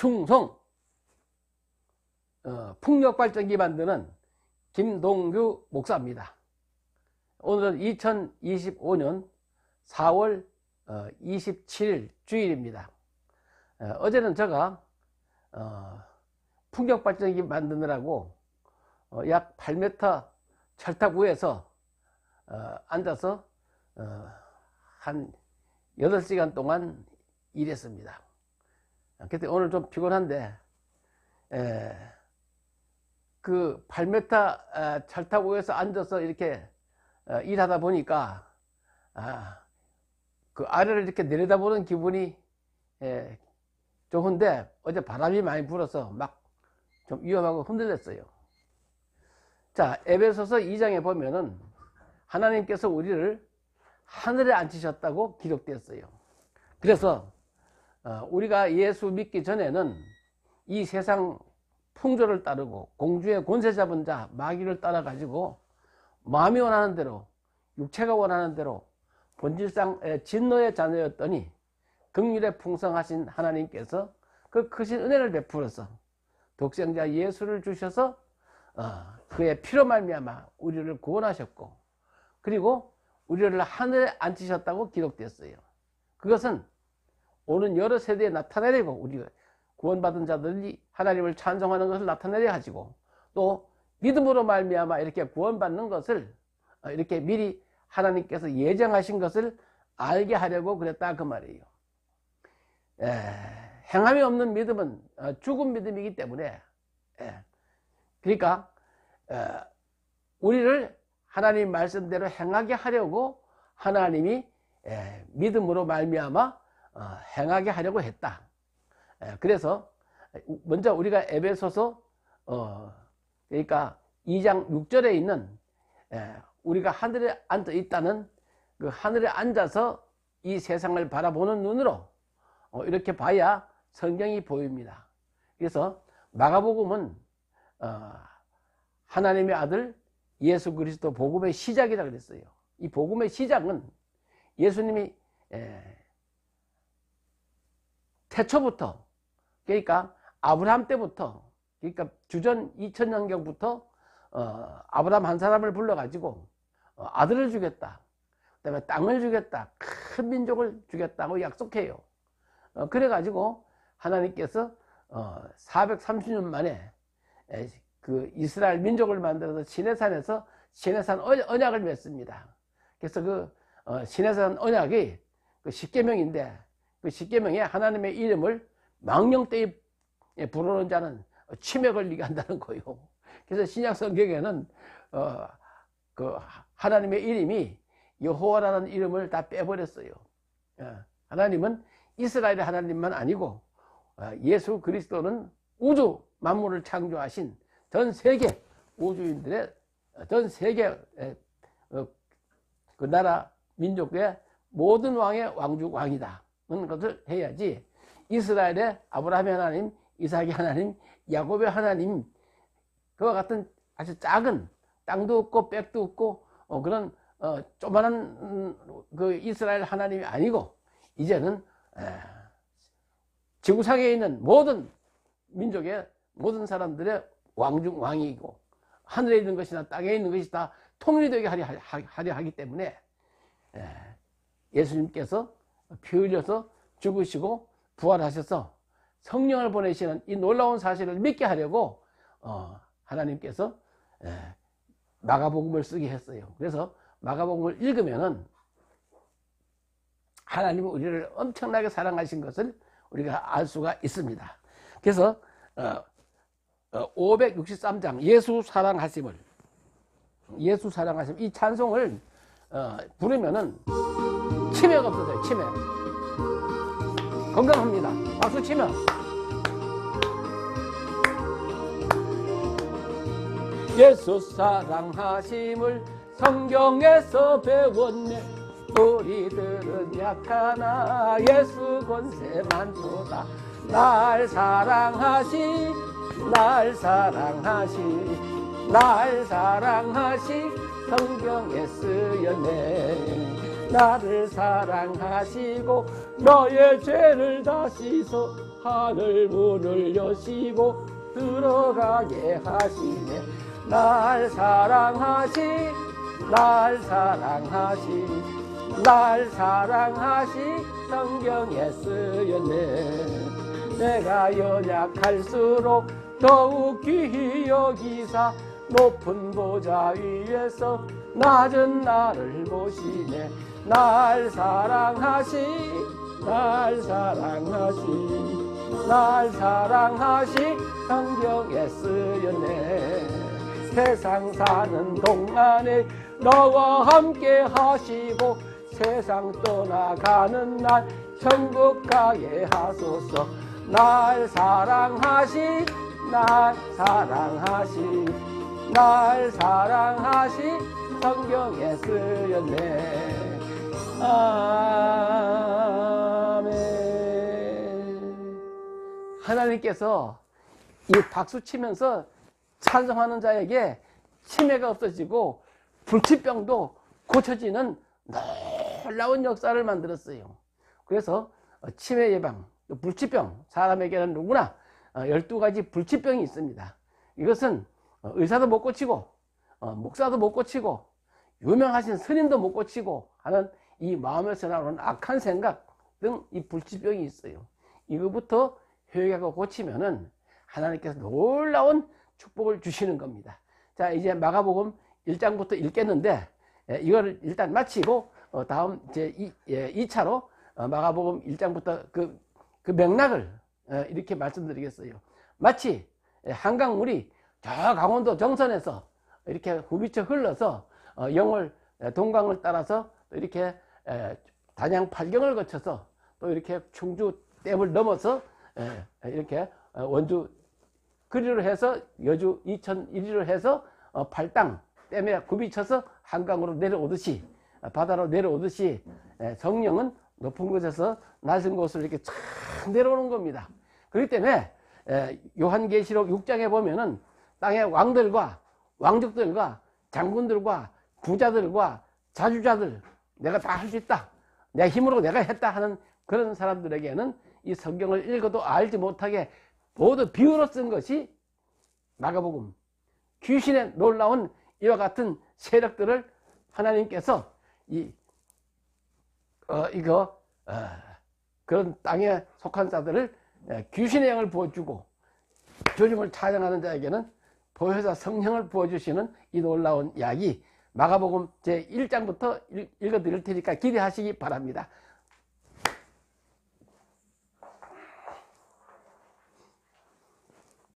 충성 어, 풍력발전기 만드는 김동규 목사입니다. 오늘은 2025년 4월 27일 주일입니다. 어, 제는 제가 어, 풍력발전기 만드느라고 어, 약 8m 철탑 위에서 어, 앉아서 어, 한 8시간 동안 일했습니다. 그때 오늘 좀 피곤한데 에, 그 8m 철탑 위에서 앉아서 이렇게 어, 일하다 보니까 아, 그 아래를 이렇게 내려다보는 기분이 에, 좋은데 어제 바람이 많이 불어서 막 좀 위험하고 흔들렸어요. 자, 에베소서 2장에 보면은 하나님께서 우리를 하늘에 앉히셨다고 기록되었어요. 그래서 어, 우리가 예수 믿기 전에는 이 세상 풍조를 따르고 공주의 권세 잡은 자 마귀를 따라 가지고 마음이 원하는 대로 육체가 원하는 대로 본질상 진노의 자녀였더니 극률에 풍성하신 하나님께서 그 크신 은혜를 베풀어서 독생자 예수를 주셔서 어, 그의 피로 말미암아 우리를 구원하셨고 그리고 우리를 하늘에 앉히셨다고 기록되었어요. 그것은 오는 여러 세대에 나타내려고 우리가 구원받은 자들이 하나님을 찬송하는 것을 나타내려 가지고 또 믿음으로 말미암아 이렇게 구원받는 것을 어, 이렇게 미리 하나님께서 예정하신 것을 알게 하려고 그랬다 그 말이에요. 에, 행함이 없는 믿음은 어, 죽은 믿음이기 때문에 에, 그러니까 에, 우리를 하나님 말씀대로 행하게 하려고 하나님이 에, 믿음으로 말미암아 어, 행하게 하려고 했다. 에, 그래서 먼저 우리가 에베소서 어, 그러니까 2장 6절에 있는 에, 우리가 하늘에 앉아 있다는 그 하늘에 앉아서 이 세상을 바라보는 눈으로 어, 이렇게 봐야 성경이 보입니다. 그래서 마가복음은 어, 하나님의 아들 예수 그리스도 복음의 시작이라 그랬어요. 이 복음의 시작은 예수님이 에, 태초부터 그러니까 아브라함 때부터 그러니까 주전 2000년경부터 어, 아브라함 한 사람을 불러가지고 어, 아들을 주겠다. 그 다음에 땅을 주겠다. 큰 민족을 주겠다고 약속해요. 어, 그래가지고 하나님께서 어, 430년 만에 에, 그 이스라엘 민족을 만들어서 시내산에서 시내산 언약을 맺습니다. 그래서 그 어, 시내산 언약이 그 십계명인데 그 십계명에 하나님의 이름을 망령되이 부르는 자는 치매 걸리게 한다는 거예요. 그래서 신약 성경에는 어, 그 하나님의 이름이 여호와라는 이름을 다 빼버렸어요. 예, 하나님은 이스라엘의 하나님만 아니고 어, 예수 그리스도는 우주 만물을 창조하신 전 세계 우주인들의 전 세계 어, 그 나라 민족의 모든 왕의 왕주 왕이다는 것을 해야지. 이스라엘의 아브라함의 하나님, 이삭의 하나님, 야곱의 하나님 그와 같은 아주 작은 땅도 없고 빽도 없고 어, 그런 어, 조만한 음, 그 이스라엘 하나님이 아니고 이제는 에, 지구상에 있는 모든 민족의 모든 사람들의 왕중 왕이고 하늘에 있는 것이나 땅에 있는 것이 다 통일되게 하려, 하려 하기 때문에 에, 예수님께서 피 흘려서 죽으시고 부활하셔서 성령을 보내시는 이 놀라운 사실을 믿게 하려고 어, 하나님께서 에, 마가복음을 쓰게 했어요. 그래서 마가복음을 읽으면은 하나님은 우리를 엄청나게 사랑하신 것을 우리가 알 수가 있습니다. 그래서 어, 어, 563장 예수 사랑하심을 예수 사랑하심 이 찬송을 어, 부르면은 치매가 없어져요. 치매 건강합니다. 박수 치면 예수 사랑하심을 성경에서 배웠네 우리들은 약하나 예수 권세 많도다 날 사랑하시 날 하시 날 사랑하시 성경에 쓰였네. 나를 사랑하시고 너의 죄를 다 씻어 하늘 문을 여시고 들어가게 하시네. 날 사랑하시 날 사랑하시 날 사랑하시 성경에 쓰였네. 내가 연약할수록 더욱 귀히 여기사 높은 보좌 위에서 낮은 나를 보시네. 날 사랑하시 날 사랑하시 날 사랑하시 성경에 쓰였네. 세상 사는 동안에 너와 함께 하시고 세상 떠나가는 날 천국 가게 하소서. 날 사랑하시 날 사랑하시 날 사랑하시 성경에 쓰였네 아멘 하나님께서 이 박수 치면서 찬송하는 자에게 치매가 없어지고 불치병도 고쳐지는 놀라운 역사를 만들었어요. 그래서 치매 예방, 불치병, 사람에게는 누구나 12가지 불치병이 있습니다. 이것은 의사도 못 고치고 어, 목사도 못 고치고 유명하신 스님도 못 고치고 하는 이 마음에서 나오는 악한 생각 등 이 불치병이 있어요. 이거부터 회개하고 고치면은 하나님께서 놀라운 축복을 주시는 겁니다. 자, 이제 마가복음 1장부터 읽겠는데 예, 이거를 일단 마치고 어, 다음 제 2, 차로 어, 마가복음 1장부터 그, 그 맥락을 어, 이렇게 말씀드리겠어요. 마치 한강물이 저 강원도 정선에서 이렇게 후비쳐 흘러서 영월 동강을 따라서 이렇게 단양 팔경을 거쳐서 또 이렇게 충주 댐을 넘어서 이렇게 원주 그리로 해서 여주 이천 이리로 해서 팔당 댐에 굽이쳐서 한강으로 내려오듯이 바다로 내려오듯이 성령은 높은 곳에서 낮은 곳을 이렇게 쫙 내려오는 겁니다. 그렇기 때문에 요한계시록 6장에 보면은 땅의 왕들과 왕족들과 장군들과 부자들과 자주자들 내가 다 할 수 있다. 내 힘으로 내가 했다 하는 그런 사람들에게는 이 성경을 읽어도 알지 못하게 모두 비유로 쓴 것이 마가복음 귀신의 놀라운 이와 같은 세력들을 하나님께서 이 어, 이거 어, 그런 땅에 속한 자들을 예, 귀신의 영을 부어주고 주님을 찬양하는 자에게는 보혜사 성령을 부어주시는 이 놀라운 이야기 마가복음 제 1장부터 읽어드릴 테니까 기대하시기 바랍니다.